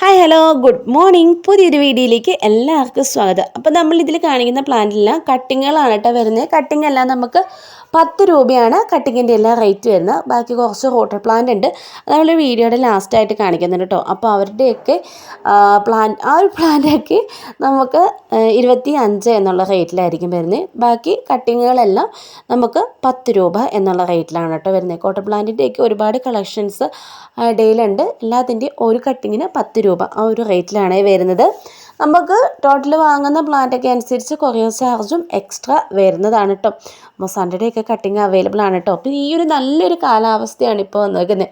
Hi hello good morning പുതിയൊരു വീഡിയോയിലേക്ക് എല്ലാവർക്കും സ്വാഗതം. അപ്പോൾ നമ്മൾ ഇതിൽ കാണിക്കുന്ന പ്ലാന്റിലെല്ലാം കട്ടിങ്ങുകളാണ് കേട്ടോ വരുന്നത്. കട്ടിങ് എല്ലാം നമുക്ക് പത്ത് രൂപയാണ് കട്ടിങ്ങിന്റെ എല്ലാം റേറ്റ് വരുന്നത്. ബാക്കി കുറച്ച് റോട്ടർ പ്ലാന്റ് ഉണ്ട്. അത് നമ്മൾ വീഡിയോയുടെ ലാസ്റ്റായിട്ട് കാണിക്കുന്നുണ്ട് കേട്ടോ. അപ്പോൾ അവരുടെയൊക്കെ പ്ലാൻ ആ ഒരു പ്ലാന്റൊക്കെ നമുക്ക് ഇരുപത്തി അഞ്ച് എന്നുള്ള റേറ്റിലായിരിക്കും വരുന്നത്. ബാക്കി കട്ടിങ്ങുകളെല്ലാം നമുക്ക് പത്ത് രൂപ എന്നുള്ള റേറ്റിലാണ് കേട്ടോ വരുന്നത്. കോട്ടർ പ്ലാന്റിന്റെയൊക്കെ ഒരുപാട് കളക്ഷൻസ് ഡെയിലുണ്ട് എല്ലാത്തിന്റെയും ഒരു കട്ടിങ്ങിന് പത്ത് രൂപ ആ ഒരു റേറ്റിലാണ് വരുന്നത്. നമുക്ക് ടോട്ടൽ വാങ്ങുന്ന പ്ലാന്റൊക്കെ അനുസരിച്ച് കൊറിയർ ചാർജും എക്സ്ട്രാ വരുന്നതാണ് കേട്ടോ അപ്പോൾ സൺഡേ ഒക്കെ കട്ടിങ് അവൈലബിൾ ആണ് കേട്ടോ അപ്പോൾ ഈ ഒരു നല്ലൊരു കാലാവസ്ഥയാണ് ഇപ്പോൾ വന്നിരിക്കുന്നത്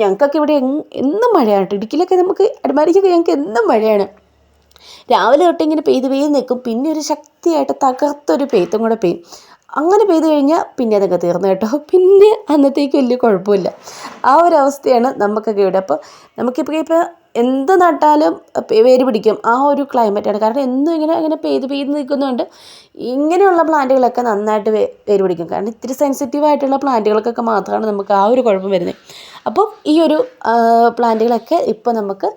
ഞങ്ങൾക്കൊക്കെ ഇവിടെ എന്നും മഴയാണ് കേട്ടോ ഇടുക്കിയിലൊക്കെ നമുക്ക് അടിമാലിക്കൊക്കെ ഞങ്ങൾക്ക് എന്നും മഴയാണ്. രാവിലെ തൊട്ട് ഇങ്ങനെ പെയ്ത് പെയ്ത് നിൽക്കും. പിന്നെ ഒരു ശക്തിയായിട്ട് തകർത്തൊരു പെയ്ത്തും കൂടെ പെയ്യും. അങ്ങനെ പെയ്ത് കഴിഞ്ഞാൽ പിന്നെ അതൊക്കെ തീർന്നു കേട്ടോ. പിന്നെ അന്നത്തേക്ക് വലിയ കുഴപ്പമില്ല. ആ ഒരു അവസ്ഥയാണ് നമുക്കൊക്കെ ഇവിടെ. അപ്പോൾ നമുക്കിപ്പോൾ ഇപ്പോൾ എന്ത് നട്ടാലും വേര് പിടിക്കും. ആ ഒരു ക്ലൈമറ്റാണ് കാരണം എന്നും ഇങ്ങനെ ഇങ്ങനെ പെയ്ത് പെയ്ത് നിൽക്കുന്നതുകൊണ്ട് ഇങ്ങനെയുള്ള പ്ലാന്റുകളൊക്കെ നന്നായിട്ട് വേര് പിടിക്കും. കാരണം ഇത്തിരി സെൻസിറ്റീവ് ആയിട്ടുള്ള പ്ലാന്റുകൾക്കൊക്കെ മാത്രമാണ് നമുക്ക് ആ ഒരു കുഴപ്പം വരുന്നത്. അപ്പോൾ ഈ ഒരു പ്ലാന്റുകളൊക്കെ ഇപ്പോൾ നമുക്ക്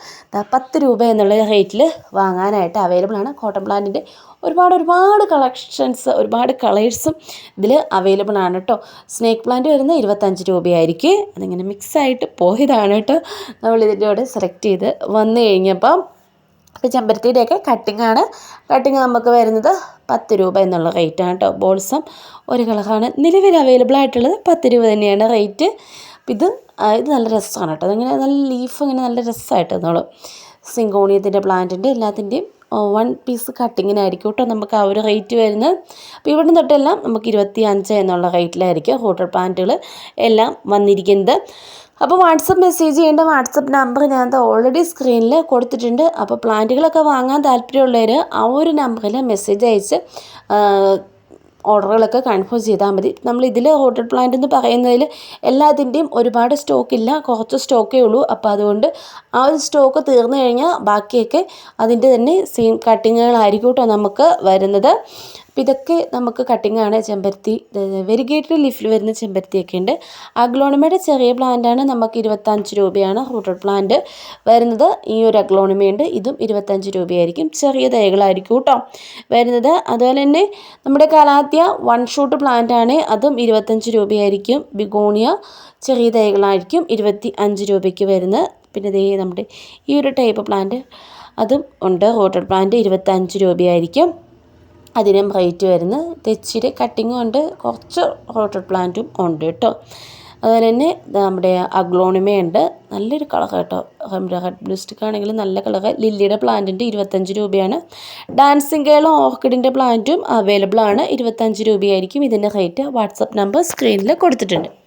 പത്ത് രൂപ എന്നുള്ള റേറ്റിൽ വാങ്ങാനായിട്ട് അവൈലബിൾ ആണ്. കോട്ടൺ പ്ലാന്റിന്റെ ഒരുപാട് ഒരുപാട് കളക്ഷൻസ് ഒരുപാട് കളേഴ്സും ഇതിൽ അവൈലബിൾ ആണ് കേട്ടോ സ്നേക്ക് പ്ലാന്റ് വരുന്നത് ഇരുപത്തഞ്ച് രൂപയായിരിക്കും. അതിങ്ങനെ മിക്സായിട്ട് പോയതാണ് കേട്ടോ നമ്മൾ ഇതിന്റെ കൂടെ സെലക്ട് ചെയ്ത് വന്നു കഴിഞ്ഞപ്പം അപ്പോൾ ചെമ്പരത്തിയുടെയൊക്കെ കട്ടിംഗ് ആണ്. കട്ടിങ് നമുക്ക് വരുന്നത് പത്ത് രൂപ എന്നുള്ള റേറ്റാണ് കേട്ടോ ബോൾസം ഒരു കളറാണ് നിലവിൽ അവൈലബിൾ ആയിട്ടുള്ളത് പത്ത് രൂപ തന്നെയാണ് റേറ്റ് ഇത് ഇത് നല്ല രസമാണ് കേട്ടോ അതിങ്ങനെ നല്ല ലീഫ് ഇങ്ങനെ നല്ല രസമായിട്ട് തന്നോളും സിങ്കോണിയത്തിന്റെ പ്ലാന്റിന്റെ എല്ലാത്തിന്റെയും വൺ പീസ് കട്ടിങ്ങിനായിരിക്കും കേട്ടോ നമുക്ക് ആ ഒരു റേറ്റ് വരുന്നത്. അപ്പോൾ ഇവിടെ തൊട്ടെല്ലാം നമുക്ക് ഇരുപത്തി അഞ്ച് എന്നുള്ള റേറ്റിലായിരിക്കും ഹോട്ടൽ പാന്റുകൾ എല്ലാം വന്നിരിക്കുന്നത്. അപ്പോൾ വാട്സപ്പ് മെസ്സേജ് ചെയ്യേണ്ട വാട്സപ്പ് നമ്പർ ഞാൻ ഓൾറെഡി സ്ക്രീനിൽ കൊടുത്തിട്ടുണ്ട്. അപ്പോൾ പ്ലാന്റുകളൊക്കെ വാങ്ങാൻ താല്പര്യമുള്ളവർ ആ ഒരു നമ്പറിൽ മെസ്സേജ് അയച്ച് ഓർഡറുകളൊക്കെ കൺഫേം ചെയ്താൽ മതി. നമ്മൾ ഇതിൽ ഹോട്ടൽ പ്ലാന്റ് എന്ന് പറയുന്നതിൽ എല്ലാത്തിന്റെയും ഒരുപാട് സ്റ്റോക്ക് ഇല്ല. കുറച്ച് സ്റ്റോക്കേ ഉള്ളൂ. അപ്പോൾ അതുകൊണ്ട് ആ ഒരു സ്റ്റോക്ക് തീർന്നു കഴിഞ്ഞാൽ ബാക്കിയൊക്കെ അതിന്റെ തന്നെ സെയിം കട്ടിങ്ങുകളായിരിക്കും കേട്ടോ നമുക്ക് വരുന്നത്. അപ്പോൾ ഇതൊക്കെ നമുക്ക് കട്ടിംഗ് ആണ് ചെമ്പരത്തി വെരിഗേറ്റഡ് ലീഫിൽ വരുന്ന ചെമ്പരത്തിയൊക്കെ ഉണ്ട്. അഗ്ലോണിമയുടെ ചെറിയ പ്ലാന്റാണ് നമുക്ക് ഇരുപത്തഞ്ച് രൂപയാണ് റൂട്ടഡ് പ്ലാന്റ് വരുന്നത് ഈ ഒരു അഗ്ലോണിമയുണ്ട് ഇതും ഇരുപത്തഞ്ച് രൂപയായിരിക്കും. ചെറിയ തൈകളായിരിക്കും കേട്ടോ വരുന്നത് അതുപോലെ തന്നെ നമ്മുടെ കലാത്യ വൺ ഷൂട്ട് പ്ലാന്റ് ആണ് അതും ഇരുപത്തഞ്ച് രൂപയായിരിക്കും. ബിഗോണിയ ചെറിയ തൈകളായിരിക്കും ഇരുപത്തി അഞ്ച് രൂപയ്ക്ക് വരുന്നത്. പിന്നെ ദേ നമ്മുടെ ഈ ഒരു ടൈപ്പ് പ്ലാന്റ് അതും ഉണ്ട്. റോട്ടഡ് പ്ലാന്റ് ഇരുപത്തഞ്ച് രൂപയായിരിക്കും. അതിനും റേറ്റ് വരുന്നത്. തെച്ചിരി കട്ടിങ്ങും ഉണ്ട്. കുറച്ച് റോട്ടഡ് പ്ലാന്റും ഉണ്ട് കേട്ടോ. അതുപോലെ തന്നെ നമ്മുടെ അഗ്ലോണിമയുണ്ട് നല്ലൊരു കളർ കേട്ടോ. റെഡ് ബ്ലിസ്റ്റിക് ആണെങ്കിൽ നല്ല കളർ ലില്ലിയുടെ പ്ലാന്റിന്റെ ഇരുപത്തഞ്ച് രൂപയാണ്. ഡാൻസിങ് കേളും ഓർക്കിഡിന്റെ പ്ലാന്റും അവൈലബിൾ ആണ്. ഇരുപത്തഞ്ച് രൂപയായിരിക്കും ഇതിന്റെ റേറ്റ് വാട്സപ്പ് നമ്പർ സ്ക്രീനിൽ കൊടുത്തിട്ടുണ്ട്.